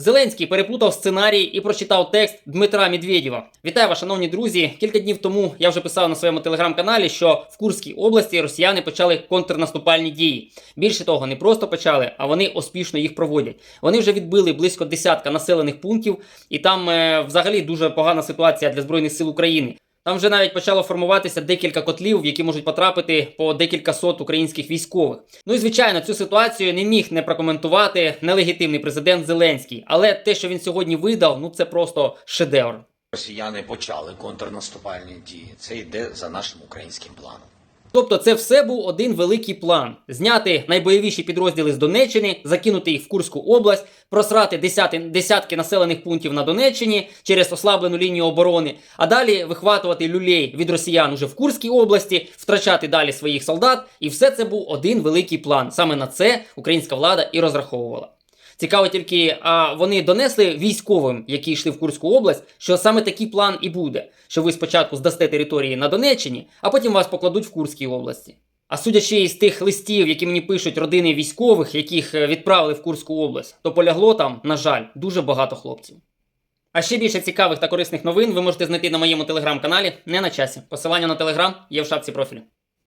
Зеленський переплутав сценарій і прочитав текст Дмитра Медведєва. Вітаю вас, шановні друзі. Кілька днів тому я вже писав на своєму телеграм-каналі, що в Курській області росіяни почали контрнаступальні дії. Більше того, не просто почали, а вони успішно їх проводять. Вони вже відбили близько десятка населених пунктів, і там е, взагалі дуже погана ситуація для збройних сил України. Там вже навіть почало формуватися декілька котлів, в які можуть потрапити по декілька сот українських військових. Ну і звичайно, цю ситуацію не міг не прокоментувати нелегітимний президент Зеленський. Але те, що він сьогодні видав, ну це просто шедевр. Росіяни почали контрнаступальні дії. Це йде за нашим українським планом. Тобто, це все був один великий план: зняти найбойовіші підрозділи з Донеччини, закинути їх в Курську область, просрати десяти, десятки населених пунктів на Донеччині через ослаблену лінію оборони, а далі вихватувати люлей від росіян уже в Курській області, втрачати далі своїх солдат. І все це був один великий план. Саме на це українська влада і розраховувала. Цікаво тільки, а вони донесли військовим, які йшли в Курську область, що саме такий план і буде: що ви спочатку здасте території на Донеччині, а потім вас покладуть в Курській області. А судячи із тих листів, які мені пишуть родини військових, яких е, відправили в Курську область, то полягло там, на жаль, дуже багато хлопців. А ще більше цікавих та корисних новин ви можете знайти на моєму телеграм-каналі не на часі. Посилання на телеграм є в шапці профілю.